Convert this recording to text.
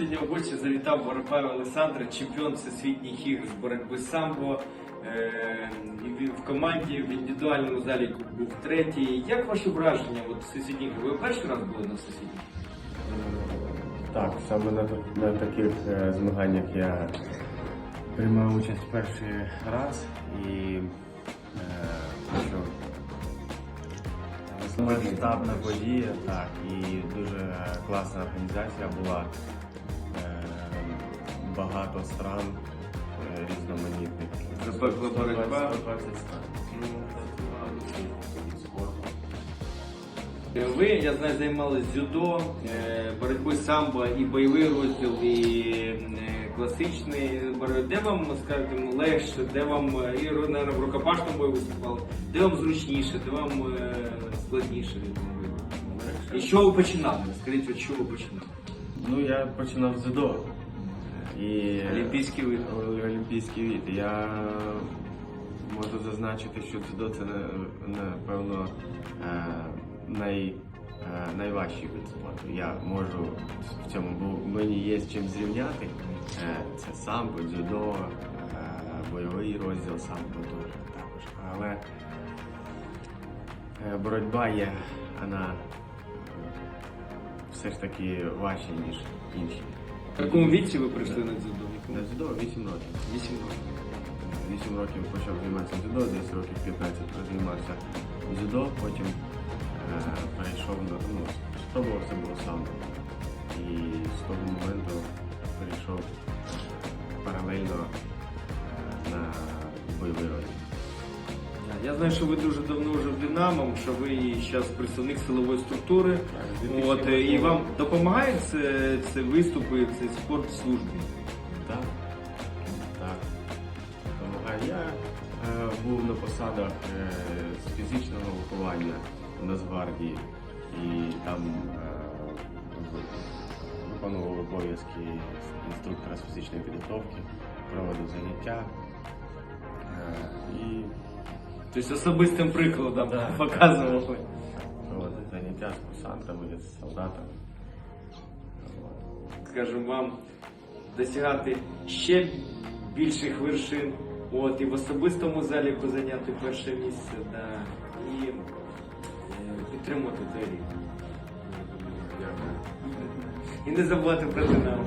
сьогодні в гості завітав Воропай Олександр, чемпіон всесвітніх ігор з боротьби самбо. Е, він в команді в індивідуальному залі був третій. Як ваші враження от всесвітніх? Ви перший раз були на всесвітніх? Так, саме на, на таких е, змаганнях я приймав участь перший раз і е, що масштабна подія, так, і дуже класна організація була. Багато стран е, різноманітних. Запекла боротьба. 120 стран. Е, Ви, я знаю, займалися дзюдо, е, боротьбою самбо і бойовий розділ, і е, класичний боротьба. Де вам, скажімо, легше, де вам е, і наверное, в рукопашному бою виступали, де вам зручніше, де вам е, складніше? І що ви починали? Скажіть, от що ви починали? Ну, я починав з дзюдо. І Олімпійський вид. О- Олімпійський вид. Я можу зазначити, що дзюдо це на- напевно е, най, е, найважчий вид спорту. Я можу в цьому, бо мені є з чим зрівняти. Е, Це самбо, дзюдо, бойовий розділ самбо також. Але боротьба є, вона все ж таки важча, ніж інші. В якому віці ви прийшли на дзюдо? На дзюдо 8 років. 8 років. 8 років почав займатися дзюдо, десь років 15 займався дзюдо, потім е, перейшов на ну, спробував це було сам. І з того моменту перейшов паралельно е, на бойовий розділ. Я знаю, що ви дуже давно вже в Динамо, що ви зараз представник силової структури. От, і вам допомагає це, це виступи, цей спорт в службі? Так, так. Допомагає. Я е, був на посадах е, з фізичного виховання в Нацгвардії і там е, виконував обов'язки інструктора з фізичної підготовки, проводив заняття. Тобто особистим прикладом Да. показували. проводив заняття з курсантами, з солдатами. От. Вам досягати ще більших вершин. От, і в особистому залі позайняти перше місце, да, і е, підтримувати цей рік. І не забувати про Динамо.